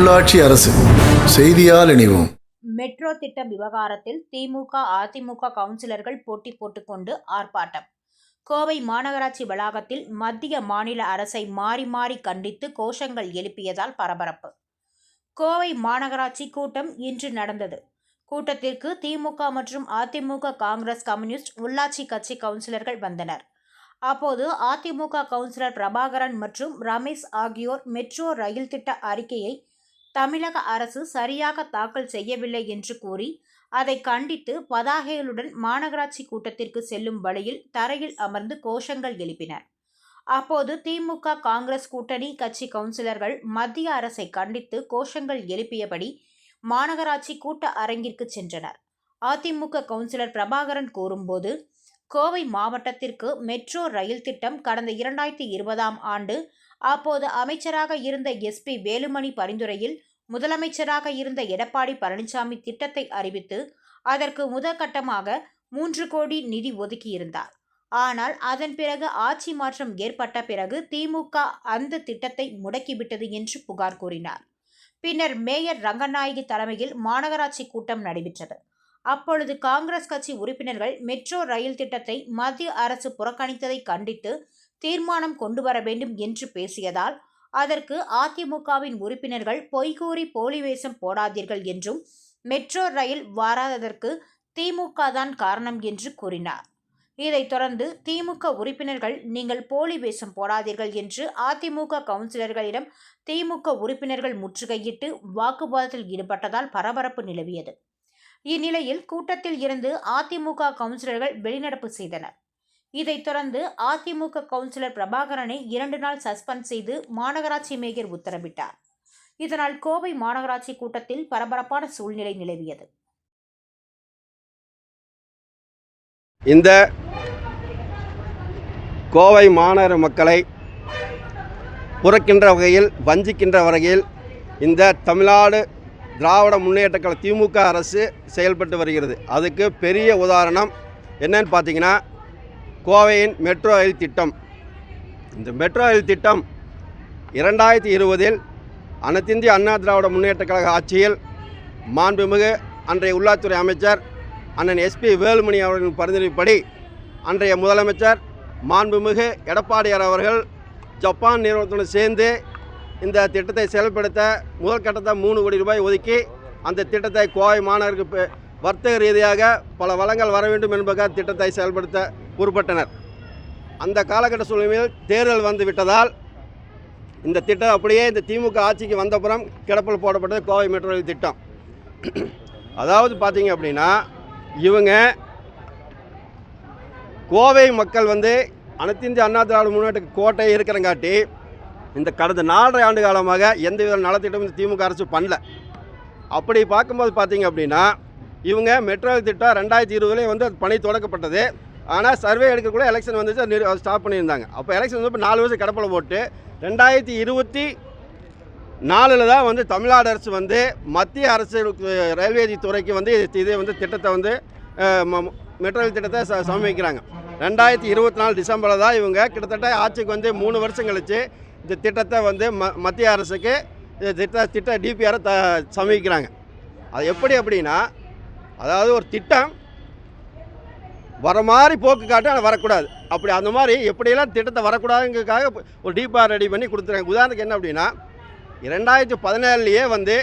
உள்ளாட்சி அரசு. செய்தியால் இணைவோம். மெட்ரோ திட்ட விவகாரத்தில் திமுக அதிமுக கவுன்சிலர்கள் போட்டி போட்டுக்கொண்டு ஆர்ப்பாட்டம். கோவை மாநகராட்சி வளாகத்தில் மத்திய மாநில அரசை மாறி மாறி கண்டித்து கோஷங்கள் எழுப்பியதால் பரபரப்பு. கோவை மாநகராட்சி கூட்டம் இன்று நடந்தது. கூட்டத்திற்கு திமுக மற்றும் அதிமுக காங்கிரஸ் கம்யூனிஸ்ட் உள்ளாட்சி கட்சி கவுன்சிலர்கள் வந்தனர். அப்போது அதிமுக கவுன்சிலர் பிரபாகரன் மற்றும் ரமேஷ் ஆகியோர் மெட்ரோ ரயில் திட்ட அறிக்கையை தமிழக அரசு சரியாக தாக்கல் செய்யவில்லை என்று கூறி அதை கண்டித்து பதாகைகளுடன் மாநகராட்சி கூட்டத்திற்கு செல்லும் வழியில் தரையில் அமர்ந்து கோஷங்கள் எழுப்பினர் அப்போது திமுக காங்கிரஸ் கூட்டணி கட்சி கவுன்சிலர்கள் மத்திய அரசை கண்டித்து கோஷங்கள் எழுப்பியபடி மாநகராட்சி கூட்ட அரங்கிற்கு சென்றனர். அதிமுக கவுன்சிலர் பிரபாகரன் கூறும்போது கோவை மாவட்டத்திற்கு மெட்ரோ ரயில் திட்டம் கடந்த இரண்டாயிரத்தி இருபதாம் ஆண்டு அப்போது அமைச்சராக இருந்த எஸ்பி வேலுமணி பரிந்துரையில் முதலமைச்சராக இருந்த எடப்பாடி பழனிசாமி திட்டத்தை அறிவித்து அதற்கு முதற்கட்டமாக மூன்று கோடி நிதி ஒதுக்கியிருந்தார். ஆனால் அதன் பிறகு ஆட்சி மாற்றம் ஏற்பட்ட பிறகு திமுக அந்த திட்டத்தை முடக்கிவிட்டது என்று புகார் கூறினார். பின்னர் மேயர் ரங்கநாயகி தலைமையில் மாநகராட்சி கூட்டம் நடைபெற்றது. அப்பொழுது காங்கிரஸ் கட்சி உறுப்பினர்கள் மெட்ரோ ரயில் திட்டத்தை மத்திய அரசு புறக்கணித்ததை கண்டித்து தீர்மானம் கொண்டு வர வேண்டும் என்று பேசியதால் அதற்கு அதிமுகவின் உறுப்பினர்கள் பொய்கூறி போலி வேஷம் போடாதீர்கள் என்றும் மெட்ரோ ரயில் வராததற்கு திமுக தான் காரணம் என்று கூறினார். இதைத் தொடர்ந்து திமுக உறுப்பினர்கள் நீங்கள் போலி வேஷம் போடாதீர்கள் என்று அதிமுக கவுன்சிலர்களிடம் திமுக உறுப்பினர்கள் முற்றுகையிட்டு வாக்குவாதத்தில் ஈடுபட்டதால் பரபரப்பு நிலவியது. இந்நிலையில் கூட்டத்தில் இருந்து அதிமுக கவுன்சிலர்கள் வெளிநடப்பு செய்தனர். இதைத் தொடர்ந்து அதிமுக கவுன்சிலர் பிரபாகரனை இரண்டு நாள் சஸ்பெண்ட் செய்து மாநகராட்சி மேயர் உத்தரவிட்டார். இதனால் கோவை மாநகராட்சி கூட்டத்தில் பரபரப்பான சூழ்நிலை நிலவியது. இந்த கோவை மாநகர மக்களை புறக்கின்ற வகையில் வஞ்சிக்கின்ற வகையில் இந்த தமிழ்நாடு திராவிட முன்னேற்ற கழக திமுக அரசு செயல்பட்டு வருகிறது. அதுக்கு பெரிய உதாரணம் என்னன்னு பார்த்தீங்கன்னா கோவையின் மெட்ரோ ரயில் திட்டம். இந்த மெட்ரோ ரயில் திட்டம் இரண்டாயிரத்தி இருபதில் அனைத்திந்திய அண்ணா திராவிட முன்னேற்ற கழக ஆட்சியில் மாண்புமிகு அன்றைய உள்ளாட்சித்துறை அமைச்சர் அண்ணன் எஸ்பி வேலுமணி அவர்களின் பரிந்துரைப்படி அன்றைய முதலமைச்சர் மாண்புமிகு எடப்பாடியார் அவர்கள் ஜப்பான் நிறுவனத்துடன் சேர்ந்து இந்த திட்டத்தை செயல்படுத்த முதல் கட்டத்தை மூணு கோடி ரூபாய் ஒதுக்கி அந்த திட்டத்தை கோவை மாநகருக்கு வர்த்தக ரீதியாக பல வளங்கள் வர வேண்டும் என்பதற்காக திட்டத்தை செயல்படுத்த பொறுப்பட்டனர் அந்த காலகட்ட சூழ்நிலையில் தேர்தல் வந்து விட்டதால் இந்த திட்டம் அப்படியே இந்த திமுக ஆட்சிக்கு வந்தப்புறம் கிடப்பில் போடப்பட்டது கோவை மெட்ரோ ரயில் திட்டம். அதாவது பார்த்தீங்க அப்படின்னா இவங்க கோவை மக்கள் வந்து அனைத்து இந்திய அண்ணா திராவிட முன்னேற்ற கோட்டை இருக்கிறங்காட்டி இந்த கடந்த நாலரை ஆண்டு காலமாக எந்த வித நலத்திட்டமும் இந்த திமுக அரசு பண்ணல. அப்படி பார்க்கும்போது பார்த்தீங்க அப்படின்னா இவங்க மெட்ரோ ரயில் திட்டம் ரெண்டாயிரத்தி இருபதுலேயே வந்து அது பணி தொடக்கப்பட்டது. ஆனால் சர்வே எடுக்கக்குள்ள எலெக்ஷன் வந்துச்சு அது ஸ்டாப் பண்ணியிருந்தாங்க. அப்போ எலெக்ஷன் வந்து இப்போ நாலு வருஷம் கடப்பில் போட்டு ரெண்டாயிரத்தி இருபத்தி நாலில் தான் வந்து தமிழ்நாடு அரசு வந்து மத்திய அரசு ரயில்வே துறைக்கு வந்து இதே வந்து திட்டத்தை வந்து ம- மெட்ரோ திட்டத்தை ச சமர்ப்பிக்கிறாங்க. ரெண்டாயிரத்தி இருபத்தி நாலு டிசம்பரில் தான் இவங்க கிட்டத்தட்ட ஆட்சிக்கு வந்து மூணு வருஷம் கழித்து இந்த திட்டத்தை வந்து ம மத்திய அரசுக்கு திட்ட திட்ட டிபிஆரை த சமர்ப்பிக்கிறாங்க. அது எப்படி அப்படின்னா அதாவது ஒரு திட்டம் வர மாதிரி போக்கு காட்டு ஆனால் வரக்கூடாது. அப்படி அந்த மாதிரி எப்படியெல்லாம் திட்டத்தை வரக்கூடாதுங்கிறதுக்காக ஒரு டிபிஆர் ரெடி பண்ணி கொடுத்துருக்காங்க. உதாரணத்துக்கு என்ன அப்படின்னா இரண்டாயிரத்தி பதினேழுலேயே வந்து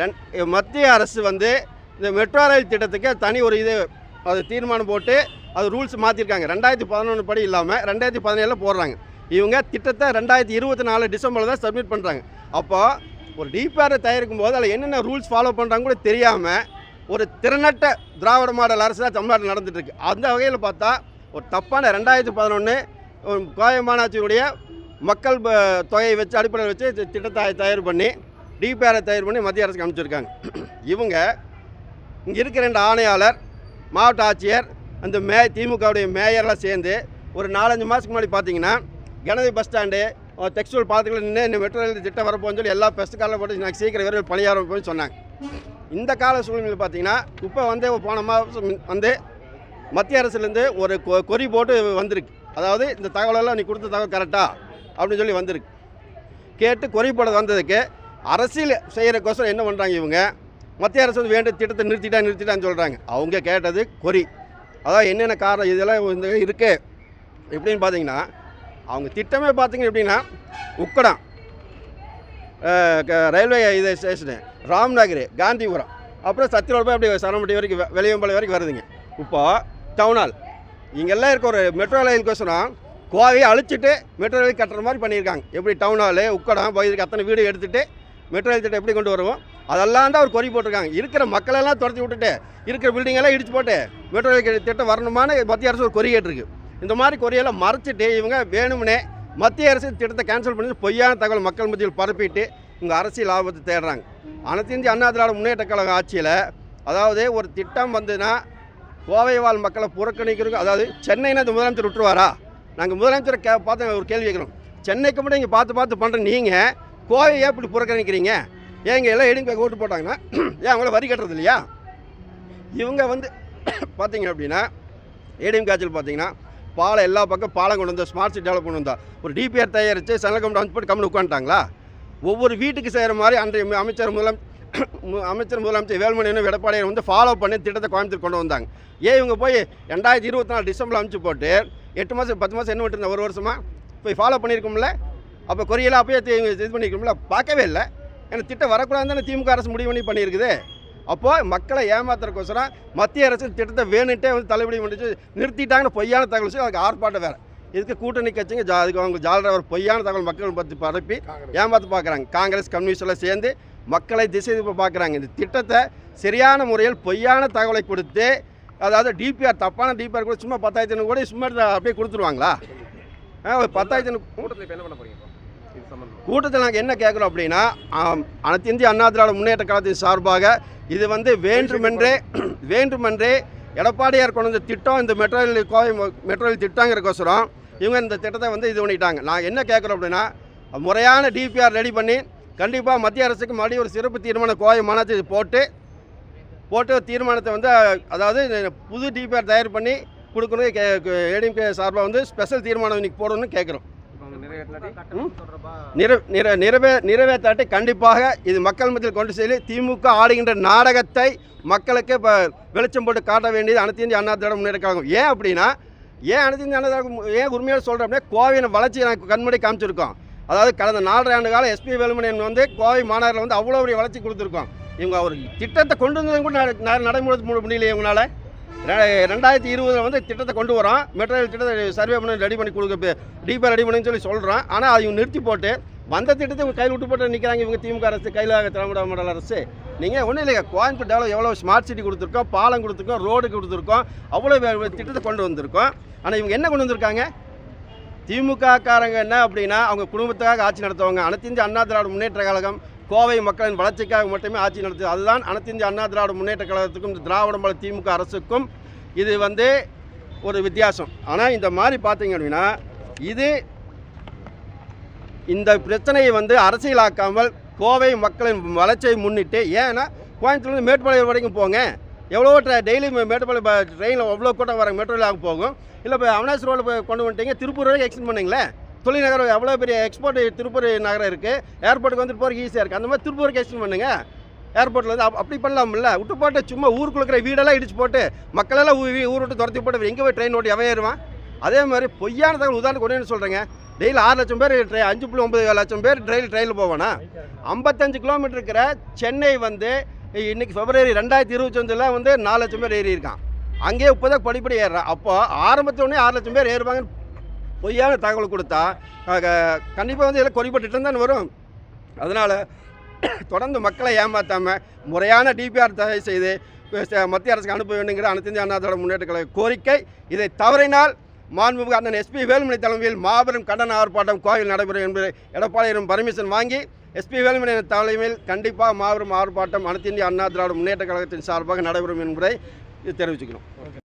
ரெண் மத்திய அரசு வந்து இந்த மெட்ரோ ரயில் திட்டத்துக்கு தனி ஒரு இது அது தீர்மானம் போட்டு அது ரூல்ஸ் மாற்றிருக்காங்க ரெண்டாயிரத்தி பதினொன்று படி இல்லாமல் ரெண்டாயிரத்தி பதினேழில் போடுறாங்க. இவங்க திட்டத்தை ரெண்டாயிரத்தி இருபத்தி நாலு டிசம்பரில் தான் சப்மிட் பண்ணுறாங்க அப்போது ஒரு டிபிஆரை தயாரிக்கும் போது அதில் என்னென்ன ரூல்ஸ் ஃபாலோ பண்ணுறாங்க கூட தெரியாமல் ஒரு திறனட்ட திராவிட மாடல் அரசு தான் தமிழ்நாட்டில் நடந்துட்டு இருக்கு அந்த வகையில் பார்த்தா ஒரு தப்பான ரெண்டாயிரத்தி பதினொன்று கோவை மக்கள் தொகையை வச்சு அடிப்படையில் வச்சு திட்டத்தை தயார் பண்ணி டிபிஆரை தயார் பண்ணி மத்திய அரசுக்கு அனுப்பிச்சிருக்காங்க. இவங்க இங்கே இருக்கிற ரெண்டு ஆணையாளர் மாவட்ட ஆட்சியர் அந்த மே திமுகவுடைய மேயர்லாம் சேர்ந்து ஒரு நாலஞ்சு மாதத்துக்கு முன்னாடி பார்த்தீங்கன்னா கணபதி பஸ் ஸ்டாண்டு டெக்ஸ்டைல் பார்த்துக்கலாம் நின்று இந்த மெட்ரோ ரயில் திட்டம் வரப்போன்னு சொல்லி எல்லா பெஸ்ட் காலில் போட்டு நாங்கள் சீக்கிரம் விரைவில் பணியாரம் போய் சொன்னாங்க. இந்த கால சூழ்நிலையில் பார்த்தீங்கன்னா இப்போ வந்து போன மாதம் வந்து மத்திய அரசுலேருந்து ஒரு கொ- கொறி போட்டு வந்திருக்கு. அதாவது இந்த தகவலெல்லாம் நீ கொடுத்த தகவல் கரெக்டா? அப்படின்னு சொல்லி வந்திருக்கு. கேட்டு கொறி போட வந்ததுக்கு அரசியல் செய்கிறக்கோசரம் என்ன பண்ணுறாங்க இவங்க? மத்திய அரசு வந்து வேண்டிய திட்டத்தை நிறுத்திட்டா நிறுத்திட்டான்னு சொல்கிறாங்க அவங்க கேட்டது கொரி அதாவது என்னென்ன காரணம் இதெல்லாம் இந்த இருக்குது எப்படின்னு பார்த்தீங்கன்னா அவங்க திட்டமே பார்த்தீங்க எப்படின்னா உக்கடம். க- ரயில்வே இது ஸ்டேஷனு. ராம்நகர் காந்திபுரம். அப்புறம் சத்திரோடு போய் அப்படியே சரமட்டி வரைக்கும் வெளியம்பாளையம் வரைக்கும் வருதுங்க. இப்போ டவுன் இங்கெல்லாம் இருக்க ஒரு மெட்ரோ ரயிலுக்கோசரம் கோவையை அழிச்சிட்டு மெட்ரோ ரயில் கட்டுற மாதிரி பண்ணியிருக்காங்க. எப்படி டவுன் ஹாலு உக்கடம் பகுதிக்கு அத்தனை வீடு எடுத்துட்டு மெட்ரோ ரயில் திட்டம் எப்படி கொண்டு வருவோம்? அதெல்லாம் தான் அவர் கொறி போட்டிருக்காங்க. இருக்கிற மக்களெல்லாம் துரத்தி விட்டுட்டு இருக்கிற பில்டிங்கெல்லாம் இடிச்சு போட்டு மெட்ரோ ரயில் திட்டம் வரணுமான்னு மத்திய அரசு ஒரு கொறி கேட்டிருக்கு. இந்த மாதிரி கொரியெல்லாம் மறைச்சிட்டு இவங்க வேணும்னே மத்திய அரசு திட்டத்தை கேன்சல் பண்ணி பொய்யான தகவல் மக்கள் மத்தியில் பரப்பிட்டு இங்கே அரசியல் லாபத்தை தேடுறாங்க. அனைத்து இந்திய அண்ணா திராவிட முன்னேற்ற கழக ஆட்சியில் அதாவது ஒரு திட்டம் வந்துன்னா கோவை வாழ் மக்களை புறக்கணிக்கிறதுக்கு அதாவது சென்னைனா இந்த முதலமைச்சர் விட்டுருவாரா? நாங்கள் முதலமைச்சரை கே பார்த்து ஒரு கேள்வி கேட்குறோம். சென்னைக்கு மட்டும் இங்கே பார்த்து பார்த்து பண்ணுற நீங்கள் கோவையை இப்படி புறக்கணிக்கிறீங்க? ஏன் இங்கே எல்லாம் எடுங்க ஓட்டு போட்டாங்கன்னா ஏன் அவங்கள வரி கட்டுறது இல்லையா? இவங்க வந்து பார்த்தீங்க அப்படின்னா ஏடிஎம் காய்ச்சல் பார்த்தீங்கன்னா பாலம் எல்லா பக்கம் பாலம் கொண்டு வந்தா ஸ்மார்ட் சிட்டி டெவலப் கொண்டு வந்தா ஒரு டிபிஆர் தயாரித்து செலக்கம் கம்பெனி போட்டு கம்மி உட்காந்துட்டாங்களா? ஒவ்வொரு வீட்டுக்கு செய்கிற மாதிரி அன்றைய அமைச்சர் முதலம் அமைச்சர் முதலமைச்சர் வேலுமணியனும் எடப்பாடியை வந்து ஃபாலோ பண்ணி திட்டத்தை கோயம்புத்தூர் கொண்டு வந்தாங்க. ஏன் இவங்க போய் ரெண்டாயிரத்தி இருபத்தி நாலு டிசம்பர் அமைச்சு போட்டு எட்டு மாதம் பத்து மாதம் என்ன விட்டுருந்தா ஒரு வருஷமா? போய் ஃபாலோ பண்ணியிருக்கோம்ல. அப்போ கொரியெல்லாம் அப்போயே இது பண்ணியிருக்கோம்ல. பார்க்கவே இல்லை. ஏன்னா திட்டம் வரக்கூடாதுன்னு திமுக அரசு முடிவு பண்ணி பண்ணியிருக்குது. அப்போது மக்களை ஏமாத்துறக்கோசரம் மத்திய அரசு திட்டத்தை வேணுன்ட்டே வந்து தள்ளுபடி பண்ணிச்சு நிறுத்திட்டாங்கன்னு பொய்யான தகவல் சொல்லி அதுக்கு ஆர்ப்பாட்டம் வேறு. இதுக்கு கூட்டணி கட்சிங்க ஜா அதுக்கு அவங்க ஜாலராவர் பொய்யான தகவல் மக்கள் பற்றி பரப்பி ஏமாத்து பார்க்குறாங்க. காங்கிரஸ் கம்யூனிஸ்ட் எல்லாம் சேர்ந்து மக்களை திசை திருப்ப பார்க்குறாங்க. இந்த திட்டத்தை சரியான முறையில் பொய்யான தகவலை கொடுத்து அதாவது டிபிஆர் தப்பான டிபிஆர் கூட சும்மா பத்தாயிரத்தி கூட சும்மா அப்படியே கொடுத்துருவாங்களா? ஒரு பத்தாயிரத்தி கூட்டத்தில் என்ன பண்ண நாங்கள் என்ன கேட்குறோம் அப்படின்னா அனைத்து இந்திய அண்ணா திராவிட முன்னேற்ற கழகத்தின் சார்பாக இது வந்து வேண்டுமென்றே வேண்டுமென்றே எடப்பாடியார் கொண்டு வந்த திட்டம் இந்த மெட்ரோ ரயில் கோவை மொ- மெட்ரோ ரயில் திட்டங்கிறக்கோசரம் இவங்க இந்த திட்டத்தை வந்து இது பண்ணிட்டாங்க. நான் என்ன கேட்குறோம் அப்படின்னா முறையான டிபிஆர் ரெடி பண்ணி கண்டிப்பாக மத்திய அரசுக்கு மறுபடியும் ஒரு சிறப்பு தீர்மானம் கோவை மாநாட்டை போட்டு போட்டு தீர்மானத்தை வந்து அதாவது புது டிபிஆர் தயார் பண்ணி கொடுக்கணும். கே ஏடிஎம்கே சார்பாக வந்து ஸ்பெஷல் தீர்மானம் இன்னைக்கு போடணும்னு கேட்குறோம் நிறைவேற்றாட்டி நிற நிறைவே நிறைவேற்றாட்டி கண்டிப்பாக இது மக்கள் மத்தியில் கொண்டு செல்லி திமுக ஆடுகின்ற நாடகத்தை மக்களுக்கு இப்போ வெளிச்சம் போட்டு காட்ட வேண்டியது அனைத்து இந்திய அண்ணா திராவிட முன்னேற்ற ஏன் அப்படின்னா ஏன் அனைத்து இந்திய ஏன் உரிமையாக சொல்கிறேன் அப்படின்னா கோவையின் வளர்ச்சியை நாங்கள் கண்மூடி காமிச்சிருக்கோம். அதாவது கடந்த நாலரை ஆண்டு காலம் எஸ்பி வேலுமணியன் வந்து கோவை மாநகரில் வந்து அவ்வளோ பெரிய வளர்ச்சி கொடுத்துருக்கோம். இவங்க ஒரு திட்டத்தை கொண்டு வந்ததும் கூட நடைமுறை முடியலையே இவங்களால. ரெ- ரெண்டாயிரத்தி இருபதில் வந்து திட்டத்தை கொண்டு வரோம். மெட்டீரியல் திட்டத்தை சர்வே பண்ணி ரெடி பண்ணி கொடுக்க டீப்பாக ரெடி பண்ணுன்னு சொல்லி சொல்கிறோம் ஆனால் அவங்க நிறுத்தி போட்டு வந்த திட்டத்தை இவங்க கையில் விட்டு போட்டு நிற்கிறாங்க இவங்க திமுக அரசு கையில் திராவிட மாடல் அரசு. நீங்கள் ஒன்றும் இல்லைங்க. கோயம்புத்தூர் டெவலப் எவ்வளோ ஸ்மார்ட் சிட்டி கொடுத்துருக்கோம் பாலம் கொடுத்துருக்கோம் ரோடு கொடுத்துருக்கோம் அவ்வளோ திட்டத்தை கொண்டு வந்திருக்கோம். ஆனால் இவங்க என்ன கொண்டு வந்திருக்காங்க? திமுக காரங்க என்ன அப்படின்னா அவங்க குடும்பத்துக்காக ஆட்சி நடத்துவாங்க. அனைத்திந்திய அண்ணா திராவிட முன்னேற்ற கழகம் கோவை மக்களின் வளர்ச்சிக்காக மட்டுமே ஆட்சி நடத்துது. அதுதான் அனைத்திந்திய அண்ணா திராவிட முன்னேற்ற கழகத்துக்கும் இந்த திராவிட திமுக அரசுக்கும் இது வந்து ஒரு வித்தியாசம். ஆனால் இந்த மாதிரி பார்த்தீங்க அப்படின்னா இது இந்த பிரச்சனையை வந்து அரசியலாக்காமல் கோவை மக்களின் வளர்ச்சியை முன்னிட்டு ஏன்னா கோயம்புத்தூர்லேருந்து மேட்டுப்பாளையம் வரைக்கும் போங்க. எவ்வளோ டெய்லி மேட்டுப்பாளையம் ட்ரெயினில் எவ்வளோ கூட்டம் வர மெட்ரோலாக போகும். இல்லை இப்போ அவனாசி ரோடு போய் கொண்டு வந்துட்டீங்க. திருப்பூர் வரைக்கும் எக்ஸ்டெண்ட் பண்ணுங்களேன் தொழில்நகரம் எவ்வளோ பெரிய எக்ஸ்போர்ட் திருப்பூர் நகரம் இருக்குது ஏர்போர்ட்டுக்கு வந்துட்டு போகிறதுக்கு ஈஸியாக இருக்குது அந்த மாதிரி திருப்பூருக்கு எக்ஸ்டெண்ட் பண்ணுங்க. ஏர்போர்ட்டில் வந்து அப்- அப்படி பண்ணலாம்ல. விட்டு போட்டு சும்மா ஊருக்குள்ள இருக்கிற வீடெல்லாம் இடிச்சு போட்டு மக்களெல்லாம் ஊ ஊர் விட்டு துரத்தி போட்டு எங்கே போய் ட்ரெயின் ஓட்டி எவன் ஏறுவான். அதே மாதிரி பொய்யான தகவல் உதாரணம் ஒன்று சொல்கிறேங்க டெய்லி ஆறு லட்சம் பேர் ட்ரெயின் அஞ்சு புள்ளி ஒன்பது லட்சம் பேர் ட்ரெயின் ட்ரெயினில் போவானா? ஐம்பத்தஞ்சு கிலோமீட்டர் இருக்கிற சென்னை வந்து இன்னைக்கு பிப்ரவரி ரெண்டாயிரத்தி இருபத்தஞ்சில் வந்து நாலு லட்சம் பேர் ஏறி இருக்கான் அங்கேயே இப்போ தான் படிப்படி ஏறுறான். அப்போ ஆரம்பத்தோடனே ஆறு லட்சம் பேர் ஏறுவாங்கன்னு பொய்யான தகவல் கொடுத்தா கண்டிப்பாக வந்து இதில் குறிப்பிட்டு தான் வரும். அதனால் தொடர்ந்து மக்களை ஏமாற்றாமல் முறையான டிபிஆர் தயார் செய்து மத்திய அரசுக்கு அனுப்ப வேண்டுங்கிற அனைத்து அண்ணாதோட அண்ணா முன்னேற்ற கழக கோரிக்கை. இதை தவறினால் மாண்புமிகு அண்ணன் எஸ்பி வேலுமணி தலைமையில் மாபெரும் கண்டன ஆர்ப்பாட்டம் கோவில் நடைபெறும் என்பதை எடப்பாடியிடம் பர்மிஷன் வாங்கி எஸ்பி வேலுமணி தலைமையில் கண்டிப்பாக மாபெரும் ஆர்ப்பாட்டம் அனைத்து இந்திய அண்ணா திராவிட முன்னேற்ற கழகத்தின் சார்பாக நடைபெறும் என்பதை தெரிவிச்சுக்கிறோம்.